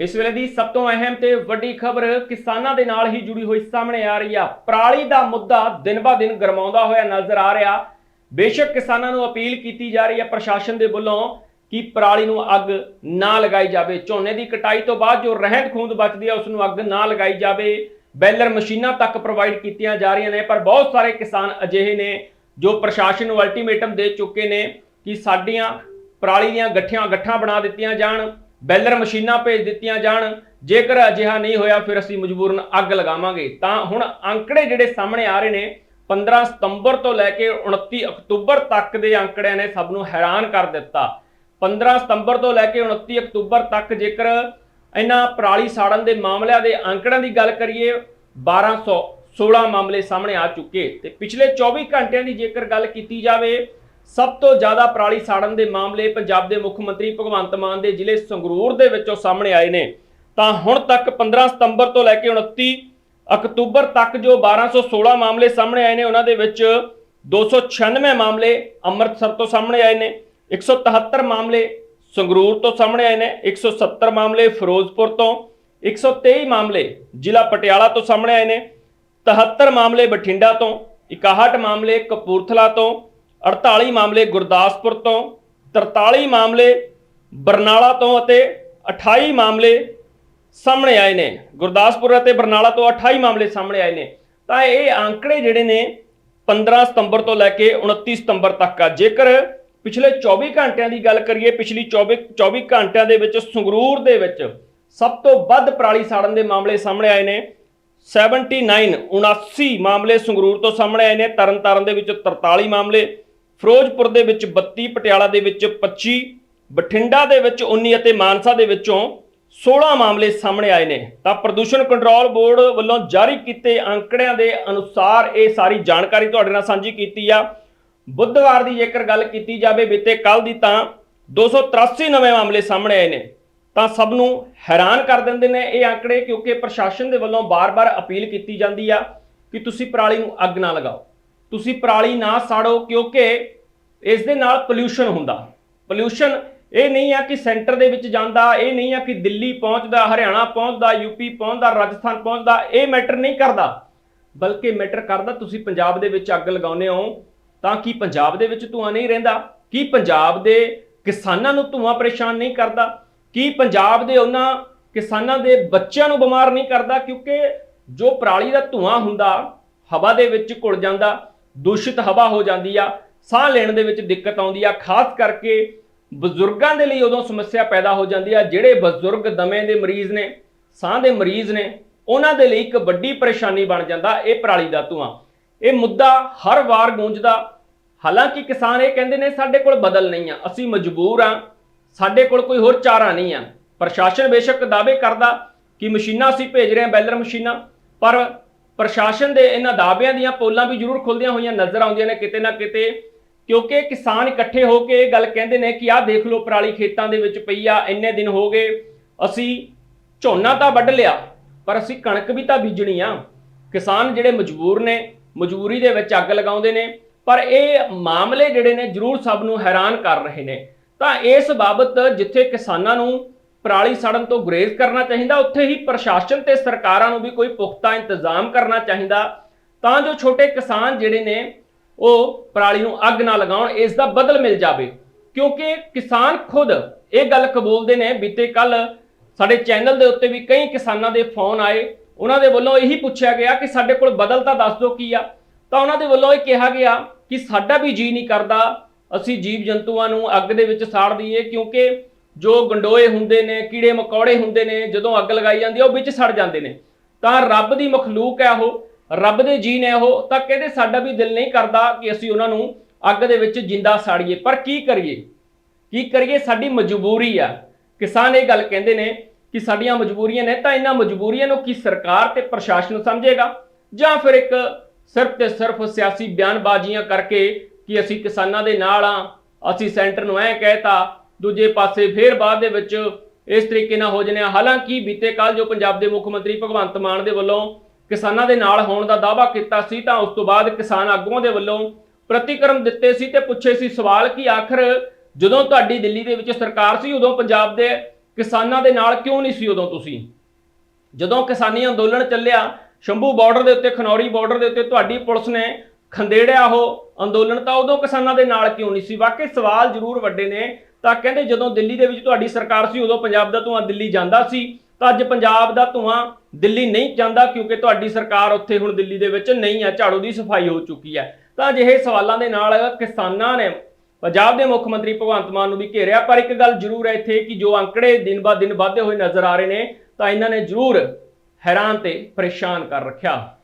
ਇਸ ਵੇਲੇ ਦੀ ਸਭ ਤੋਂ ਅਹਿਮ ਤੇ ਵੱਡੀ ਖਬਰ ਕਿਸਾਨਾਂ ਦੇ ਨਾਲ ਹੀ ਜੁੜੀ ਹੋਈ ਸਾਹਮਣੇ ਆ ਰਹੀ ਆ। ਪਰਾਲੀ ਦਾ ਮੁੱਦਾ ਦਿਨ-ਬਾ-ਦਿਨ ਗਰਮਾਉਂਦਾ ਹੋਇਆ ਨਜ਼ਰ ਆ ਰਿਹਾ। ਬੇਸ਼ੱਕ ਕਿਸਾਨਾਂ ਨੂੰ ਅਪੀਲ ਕੀਤੀ ਜਾ ਰਹੀ ਹੈ ਪ੍ਰਸ਼ਾਸਨ ਦੇ ਵੱਲੋਂ ਕਿ ਪਰਾਲੀ ਨੂੰ ਅੱਗ ਨਾ ਲਗਾਈ ਜਾਵੇ। ਝੋਨੇ ਦੀ ਕਟਾਈ ਤੋਂ ਬਾਅਦ ਜੋ ਰਹਿੰਦ ਖੂੰਦ ਬਚਦੀ ਹੈ ਉਸ ਨੂੰ ਅੱਗ ਨਾ ਲਗਾਈ ਜਾਵੇ। ਬੈਲਰ ਮਸ਼ੀਨਾਂ ਤੱਕ ਪ੍ਰੋਵਾਈਡ ਕੀਤੀਆਂ ਜਾ ਰਹੀਆਂ ਨੇ, ਪਰ ਬਹੁਤ ਸਾਰੇ ਕਿਸਾਨ ਅਜਿਹੇ ਨੇ ਜੋ ਪ੍ਰਸ਼ਾਸਨ ਨੂੰ ਅਲਟੀਮੇਟਮ ਦੇ ਚੁੱਕੇ ਨੇ ਕਿ ਸਾਡੀਆਂ ਪਰਾਲੀ ਦੀਆਂ ਗੱਠੀਆਂ ਗੱਠਾਂ ਬਣਾ ਦਿੱਤੀਆਂ ਜਾਣ। ਬੈਲਰ ਮਸ਼ੀਨਾਂ ਭੇਜ ਦਿੱਤੀਆਂ ਜਾਣ। ਜੇਕਰ ਅਜਿਹਾ ਨਹੀਂ ਹੋਇਆ, ਫਿਰ ਅਸੀਂ ਮਜਬੂਰਨ ਅੱਗ ਲਗਾਵਾਂਗੇ। ਤਾਂ ਹੁਣ ਅੰਕੜੇ ਜਿਹੜੇ ਸਾਹਮਣੇ ਆ ਰਹੇ ਨੇ 15 ਸਤੰਬਰ ਤੋਂ ਲੈ ਕੇ 29 ਅਕਤੂਬਰ ਤੱਕ ਦੇ ਅੰਕੜਿਆਂ ਨੇ ਸਭ ਨੂੰ ਹੈਰਾਨ ਕਰ ਦਿੱਤਾ। 15 ਸਤੰਬਰ ਤੋਂ ਲੈ ਕੇ 29 ਅਕਤੂਬਰ ਤੱਕ ਜੇਕਰ ਇਹਨਾਂ ਪਰਾਲੀ ਸਾੜਨ ਦੇ ਮਾਮਲਿਆਂ ਦੇ ਅੰਕੜਿਆਂ ਦੀ ਗੱਲ ਕਰੀਏ 1216 ਮਾਮਲੇ ਸਾਹਮਣੇ ਆ ਚੁੱਕੇ। ਤੇ ਪਿਛਲੇ 24 ਘੰਟਿਆਂ ਦੀ ਜੇਕਰ ਗੱਲ ਕੀਤੀ ਜਾਵੇ ਸਭ ਤੋਂ ਜ਼ਿਆਦਾ ਪਰਾਲੀ ਸਾੜਨ ਦੇ ਮਾਮਲੇ ਪੰਜਾਬ ਦੇ ਮੁੱਖ ਮੰਤਰੀ ਭਗਵੰਤ ਮਾਨ ਦੇ ਜ਼ਿਲ੍ਹੇ ਸੰਗਰੂਰ ਦੇ ਵਿੱਚੋਂ ਸਾਹਮਣੇ ਆਏ ਨੇ। ਤਾਂ ਹੁਣ ਤੱਕ 15 ਸਤੰਬਰ ਤੋਂ ਲੈ ਕੇ 29 ਅਕਤੂਬਰ ਤੱਕ ਜੋ 1216 ਮਾਮਲੇ ਸਾਹਮਣੇ ਆਏ ਨੇ, ਉਹਨਾਂ ਦੇ ਵਿੱਚ 296 ਮਾਮਲੇ ਅੰਮ੍ਰਿਤਸਰ ਤੋਂ ਸਾਹਮਣੇ ਆਏ ਨੇ 173 ਮਾਮਲੇ ਸੰਗਰੂਰ ਤੋਂ ਸਾਹਮਣੇ ਆਏ ਨੇ 170 ਮਾਮਲੇ ਫਿਰੋਜ਼ਪੁਰ ਤੋਂ 123 ਮਾਮਲੇ ਜ਼ਿਲ੍ਹਾ ਪਟਿਆਲਾ ਤੋਂ ਸਾਹਮਣੇ ਆਏ ਨੇ 73 ਮਾਮਲੇ ਬਠਿੰਡਾ ਤੋਂ 61 ਮਾਮਲੇ ਕਪੂਰਥਲਾ ਤੋਂ 48 ਮਾਮਲੇ ਗੁਰਦਾਸਪੁਰ ਤੋਂ 43 ਮਾਮਲੇ ਬਰਨਾਲਾ ਤੋਂ ਅਤੇ 28 ਮਾਮਲੇ ਸਾਹਮਣੇ ਆਏ ਨੇ। ਗੁਰਦਾਸਪੁਰ ਅਤੇ ਬਰਨਾਲਾ ਤੋਂ 28 ਮਾਮਲੇ ਸਾਹਮਣੇ ਆਏ ਨੇ। ਤਾਂ ਇਹ ਅੰਕੜੇ ਜਿਹੜੇ ਨੇ 15 ਸਤੰਬਰ ਤੋਂ ਲੈ ਕੇ 29 ਸਤੰਬਰ ਤੱਕ ਆ। ਜੇਕਰ ਪਿਛਲੇ 24 ਘੰਟਿਆਂ ਦੀ ਗੱਲ ਕਰੀਏ, ਪਿਛਲੀ 24 24 ਘੰਟਿਆਂ ਦੇ ਵਿੱਚ ਸੰਗਰੂਰ ਦੇ ਵਿੱਚ ਸਭ ਤੋਂ ਵੱਧ ਪਰਾਲੀ ਸਾੜਨ ਦੇ ਮਾਮਲੇ ਸਾਹਮਣੇ ਆਏ ਨੇ। 79 79 ਮਾਮਲੇ ਸੰਗਰੂਰ ਤੋਂ ਸਾਹਮਣੇ ਆਏ ਨੇ। ਤਰਨਤਾਰਨ ਦੇ ਵਿੱਚ 43 ਮਾਮਲੇ ਫਿਰੋਜ਼ਪੁਰ ਦੇ ਵਿੱਚ 32 ਪਟਿਆਲਾ ਦੇ ਵਿੱਚ 25 ਬਠਿੰਡਾ ਦੇ ਵਿੱਚ 19 ਅਤੇ ਮਾਨਸਾ ਦੇ ਵਿੱਚੋਂ 16 ਮਾਮਲੇ ਸਾਹਮਣੇ ਆਏ ਨੇ। ਤਾਂ ਪ੍ਰਦੂਸ਼ਣ ਕੰਟਰੋਲ ਬੋਰਡ ਵੱਲੋਂ ਜਾਰੀ ਕੀਤੇ ਅੰਕੜਿਆਂ ਦੇ ਅਨੁਸਾਰ ਇਹ ਸਾਰੀ ਜਾਣਕਾਰੀ ਤੁਹਾਡੇ ਨਾਲ ਸਾਂਝੀ ਕੀਤੀ ਆ। ਬੁੱਧਵਾਰ ਦੀ ਜੇਕਰ ਗੱਲ ਕੀਤੀ ਜਾਵੇ ਬੀਤੇ ਕੱਲ ਦੀ ਤਾਂ 283 ਨਵੇਂ ਮਾਮਲੇ ਸਾਹਮਣੇ ਆਏ ਨੇ। ਤਾਂ ਸਭ ਨੂੰ ਹੈਰਾਨ ਕਰ ਦਿੰਦੇ ਨੇ ਇਹ ਅੰਕੜੇ ਕਿਉਂਕਿ ਪ੍ਰਸ਼ਾਸਨ ਦੇ ਵੱਲੋਂ ਬਾਰ-ਬਾਰ ਅਪੀਲ ਕੀਤੀ ਜਾਂਦੀ ਆ ਕਿ ਤੁਸੀਂ ਪਰਾਲੀ ਨੂੰ ਅੱਗ ਨਾ ਲਗਾਓ। ਤੁਸੀਂ ਪਰਾਲੀ ਨਾ ਸਾੜੋ ਕਿਉਂਕਿ ਇਸ ਦੇ ਨਾਲ ਪੋਲਿਊਸ਼ਨ ਹੁੰਦਾ। ਪੋਲਿਊਸ਼ਨ ਇਹ ਨਹੀਂ ਆ ਕਿ ਸੈਂਟਰ ਦੇ ਵਿੱਚ ਜਾਂਦਾ, ਇਹ ਨਹੀਂ ਆ ਕਿ ਦਿੱਲੀ ਪਹੁੰਚਦਾ, ਹਰਿਆਣਾ ਪਹੁੰਚਦਾ ਯੂਪੀ ਪਹੁੰਚਦਾ, ਰਾਜਸਥਾਨ ਪਹੁੰਚਦਾ, ਇਹ ਮੈਟਰ ਨਹੀਂ ਕਰਦਾ। ਬਲਕਿ ਮੈਟਰ ਕਰਦਾ ਤੁਸੀਂ ਪੰਜਾਬ ਦੇ ਵਿੱਚ ਅੱਗ ਲਗਾਉਂਦੇ ਹੋ ਤਾਂ ਕੀ ਪੰਜਾਬ ਦੇ ਵਿੱਚ ਧੂਆਂ ਨਹੀਂ ਰਹਿੰਦਾ? ਕੀ ਪੰਜਾਬ ਦੇ ਕਿਸਾਨਾਂ ਨੂੰ ਧੂਆਂ ਪਰੇਸ਼ਾਨ ਨਹੀਂ ਕਰਦਾ? ਕੀ ਪੰਜਾਬ ਦੇ ਉਹਨਾਂ ਕਿਸਾਨਾਂ ਦੇ ਬੱਚਿਆਂ ਨੂੰ ਬਿਮਾਰ ਨਹੀਂ ਕਰਦਾ? ਕਿਉਂਕਿ ਜੋ ਪਰਾਲੀ ਦਾ ਧੂਆਂ ਹੁੰਦਾ, ਹਵਾ ਦੇ ਵਿੱਚ ਘੁਲ ਜਾਂਦਾ ਦੂਸ਼ਿਤ ਹਵਾ ਹੋ ਜਾਂਦੀ ਆ, ਸਾਹ ਲੈਣ ਦੇ ਵਿੱਚ ਦਿੱਕਤ ਆਉਂਦੀ ਆ, ਖਾਸ ਕਰਕੇ ਬਜ਼ੁਰਗਾਂ ਦੇ ਲਈ ਉਦੋਂ ਸਮੱਸਿਆ ਪੈਦਾ ਹੋ ਜਾਂਦੀ ਆ, ਜਿਹੜੇ ਬਜ਼ੁਰਗ ਦਮੇ ਦੇ ਮਰੀਜ਼ ਨੇ, ਸਾਹ ਦੇ ਮਰੀਜ਼ ਨੇ, ਉਹਨਾਂ ਦੇ ਲਈ ਇੱਕ ਵੱਡੀ ਪਰੇਸ਼ਾਨੀ ਬਣ ਜਾਂਦਾ ਇਹ ਪਰਾਲੀ ਦਾ ਧੂਆਂ। ਇਹ ਮੁੱਦਾ ਹਰ ਵਾਰ ਗੂੰਜਦਾ, ਹਾਲਾਂਕਿ ਕਿਸਾਨ ਇਹ ਕਹਿੰਦੇ ਨੇ ਸਾਡੇ ਕੋਲ ਬਦਲ ਨਹੀਂ ਆ, ਅਸੀਂ ਮਜਬੂਰ ਆ, ਸਾਡੇ ਕੋਲ ਕੋਈ ਹੋਰ ਚਾਰਾ ਨਹੀਂ ਆ। ਪ੍ਰਸ਼ਾਸਨ ਬੇਸ਼ੱਕ ਦਾਅਵੇ ਕਰਦਾ ਕਿ ਮਸ਼ੀਨਾਂ ਅਸੀਂ ਭੇਜ ਰਹੇ ਹਾਂ, ਬੈਲਰ ਮਸ਼ੀਨਾਂ, ਪਰ ਪ੍ਰਸ਼ਾਸਨ ਦੇ ਇਹਨਾਂ ਦਾਅਵਿਆਂ ਦੀਆਂ ਪੋਲਾਂ ਵੀ ਜ਼ਰੂਰ ਖੁੱਲਦੀਆਂ ਹੋਈਆਂ ਨਜ਼ਰ ਆਉਂਦੀਆਂ ਨੇ ਕਿਤੇ ਨਾ ਕਿਤੇ, ਕਿਉਂਕਿ ਕਿਸਾਨ ਇਕੱਠੇ ਹੋ ਕੇ ਇਹ ਗੱਲ ਕਹਿੰਦੇ ਨੇ ਕਿ ਆਹ ਦੇਖ ਲਓ ਪਰਾਲੀ ਖੇਤਾਂ ਦੇ ਵਿੱਚ ਪਈ ਆ, ਇੰਨੇ ਦਿਨ ਹੋ ਗਏ, ਅਸੀਂ ਝੋਨਾ ਤਾਂ ਵੱਢ ਲਿਆ, ਪਰ ਅਸੀਂ ਕਣਕ ਵੀ ਤਾਂ ਬੀਜਣੀ ਆ। ਕਿਸਾਨ ਜਿਹੜੇ ਮਜਬੂਰ ਨੇ, ਮਜਬੂਰੀ ਦੇ ਵਿੱਚ ਅੱਗ ਲਗਾਉਂਦੇ ਨੇ, ਪਰ ਇਹ ਮਾਮਲੇ ਜਿਹੜੇ ਨੇ ਜ਼ਰੂਰ ਸਭ ਨੂੰ ਹੈਰਾਨ ਕਰ ਰਹੇ ਨੇ। ਤਾਂ ਇਸ ਬਾਬਤ ਜਿੱਥੇ ਕਿਸਾਨਾਂ ਨੂੰ ਪਰਾਲੀ ਸੜਨ ਤੋਂ ਗੁਰੇਜ਼ ਕਰਨਾ ਚਾਹੀਦਾ, ਉੱਥੇ ਹੀ ਪ੍ਰਸ਼ਾਸਨ ਤੇ ਸਰਕਾਰਾਂ ਨੂੰ ਵੀ ਕੋਈ ਪੁਖਤਾ ਇੰਤਜ਼ਾਮ ਕਰਨਾ ਚਾਹੀਦਾ। ਤਾਂ ਜੋ ਛੋਟੇ ਕਿਸਾਨ ਜਿਹੜੇ ਨੇ, ਉਹ ਪਰਾਲੀ ਨੂੰ ਅੱਗ ਨਾ ਲਗਾਉਣ, ਇਸ ਦਾ ਬਦਲ ਮਿਲ ਜਾਵੇ। ਕਿਉਂਕਿ ਕਿਸਾਨ ਖੁਦ ਇਹ ਗੱਲ ਕਬੂਲਦੇ ਨੇ, ਬੀਤੇ ਕੱਲ ਸਾਡੇ ਚੈਨਲ ਦੇ ਉੱਤੇ ਵੀ ਕਈ ਕਿਸਾਨਾਂ ਦੇ ਫੋਨ ਆਏ। ਉਹਨਾਂ ਦੇ ਵੱਲੋਂ ਇਹੀ ਪੁੱਛਿਆ ਗਿਆ ਕਿ ਸਾਡੇ ਕੋਲ ਬਦਲ ਤਾਂ ਦੱਸ ਦਿਓ ਕੀ ਆ। ਤਾਂ ਉਹਨਾਂ ਦੇ ਵੱਲੋਂ ਇਹ ਕਿਹਾ ਗਿਆ ਕਿ ਸਾਡਾ ਵੀ ਜੀ ਨਹੀਂ ਕਰਦਾ, ਅਸੀਂ ਜੀਵ ਜੰਤੂਆਂ ਨੂੰ ਅੱਗ ਦੇ ਵਿੱਚ ਸਾੜ ਦਈਏ, ਕਿਉਂਕਿ ਜੋ ਗੰਡੋਏ ਹੁੰਦੇ ਨੇ, ਕੀੜੇ ਮਕੌੜੇ ਹੁੰਦੇ ਨੇ, ਜਦੋਂ ਅੱਗ ਲਗਾਈ ਜਾਂਦੀ ਹੈ ਉਹ ਵਿੱਚ ਸੜ ਜਾਂਦੇ ਨੇ। ਤਾਂ ਰੱਬ ਦੀ ਮਖਲੂਕ ਹੈ ਉਹ, ਰੱਬ ਦੇ ਜੀਨ ਹੈ ਉਹ, ਤਾਂ ਕਹਿੰਦੇ ਸਾਡਾ ਵੀ ਦਿਲ ਨਹੀਂ ਕਰਦਾ ਕਿ ਅਸੀਂ ਉਹਨਾਂ ਨੂੰ ਅੱਗ ਦੇ ਵਿੱਚ ਜਿੰਦਾ ਸਾੜੀਏ। ਪਰ ਕੀ ਕਰੀਏ? ਕੀ ਕਰੀਏ? ਸਾਡੀ ਮਜਬੂਰੀ ਆ। ਕਿਸਾਨ ਇਹ ਗੱਲ ਕਹਿੰਦੇ ਨੇ ਕਿ ਸਾਡੀਆਂ ਮਜਬੂਰੀਆਂ ਨੇ, ਤਾਂ ਇਹਨਾਂ ਮਜਬੂਰੀਆਂ ਨੂੰ ਕੀ ਸਰਕਾਰ ਤੇ ਪ੍ਰਸ਼ਾਸਨ ਸਮਝੇਗਾ? ਜਾਂ ਫਿਰ ਇੱਕ ਸਿਰਫ ਤੇ ਸਿਰਫ ਸਿਆਸੀ ਬਿਆਨਬਾਜ਼ੀਆਂ ਕਰਕੇ ਕਿ ਅਸੀਂ ਕਿਸਾਨਾਂ ਦੇ ਨਾਲ ਆ, ਅਸੀਂ ਸੈਂਟਰ ਨੂੰ ਐ ਕਹਿਤਾ ਦੂਜੇ ਪਾਸੇ ਫੇਰ ਬਾਅਦ ਦੇ ਵਿੱਚ ਇਸ ਤਰੀਕੇ ਨਾਲ ਹੋ ਜਨੇ ਹਾਲਾਂਕਿ ਬੀਤੇ ਕੱਲ ਜੋ ਪੰਜਾਬ ਦੇ ਮੁੱਖ ਮੰਤਰੀ ਭਗਵੰਤ ਮਾਨ ਦੇ ਵੱਲੋਂ ਕਿਸਾਨਾਂ ਦੇ ਨਾਲ ਹੋਣ ਦਾ ਦਾਅਵਾ ਕੀਤਾ ਸੀ, ਤਾਂ ਉਸ ਤੋਂ ਬਾਅਦ ਕਿਸਾਨ ਆਗੂਆਂ ਦੇ ਵੱਲੋਂ ਪ੍ਰਤੀਕਰਮ ਦਿੱਤੇ ਸੀ ਤੇ ਪੁੱਛੇ ਸੀ ਸਵਾਲ ਕਿ ਆਖਰ ਜਦੋਂ ਤੁਹਾਡੀ ਦਿੱਲੀ ਦੇ ਵਿੱਚ ਸਰਕਾਰ ਸੀ, ਉਦੋਂ ਪੰਜਾਬ ਦੇ ਕਿਸਾਨਾਂ ਦੇ ਨਾਲ ਕਿਉਂ ਨਹੀਂ ਸੀ ਉਦੋਂ ਤੁਸੀਂ? ਜਦੋਂ ਕਿਸਾਨੀ ਅੰਦੋਲਨ ਚੱਲਿਆ, ਸ਼ੰਭੂ ਬਾਰਡਰ ਦੇ ਉੱਤੇ, ਖਨੌਰੀ ਬਾਰਡਰ ਦੇ ਉੱਤੇ ਤੁਹਾਡੀ ਪੁਲਿਸ ਨੇ ਖੰਦੇੜਿਆ ਉਹ ਅੰਦੋਲਨ, ਤਾਂ ਉਦੋਂ ਕਿਸਾਨਾਂ ਦੇ ਨਾਲ ਕਿਉਂ ਨਹੀਂ ਸੀ? ਵਾਕਈ ਸਵਾਲ ਜ਼ਰੂਰ ਵੱਡੇ ਨੇ ਤਾਂ ਕਹਿੰਦੇ ਜਦੋਂ ਦਿੱਲੀ ਦੇ ਵਿੱਚ ਤੁਹਾਡੀ ਸਰਕਾਰ ਸੀ, ਉਦੋਂ ਪੰਜਾਬ ਦਾ ਧੂੰਆਂ ਦਿੱਲੀ ਜਾਂਦਾ ਸੀ। ਤਾਂ ਅੱਜ ਪੰਜਾਬ ਦਾ ਧੂੰਆਂ ਦਿੱਲੀ ਨਹੀਂ ਜਾਂਦਾ ਕਿਉਂਕਿ ਤੁਹਾਡੀ ਸਰਕਾਰ ਉੱਥੇ ਹੁਣ ਦਿੱਲੀ ਦੇ ਵਿੱਚ ਨਹੀਂ ਹੈ, ਝਾੜੂ ਦੀ ਸਫ਼ਾਈ ਹੋ ਚੁੱਕੀ ਹੈ। ਤਾਂ ਅਜਿਹੇ ਸਵਾਲਾਂ ਦੇ ਨਾਲ ਕਿਸਾਨਾਂ ਨੇ ਪੰਜਾਬ ਦੇ ਮੁੱਖ ਮੰਤਰੀ ਭਗਵੰਤ ਮਾਨ ਨੂੰ ਵੀ ਘੇਰਿਆ। ਪਰ ਇੱਕ ਗੱਲ ਜ਼ਰੂਰ ਹੈ ਇੱਥੇ ਕਿ ਜੋ ਅੰਕੜੇ ਦਿਨ ਬਾ ਦਿਨ ਵਧਦੇ ਹੋਏ ਨਜ਼ਰ ਆ ਰਹੇ ਨੇ, ਤਾਂ ਇਹਨਾਂ ਨੇ ਜ਼ਰੂਰ ਹੈਰਾਨ ਤੇ ਪਰੇਸ਼ਾਨ ਕਰ ਰੱਖਿਆ।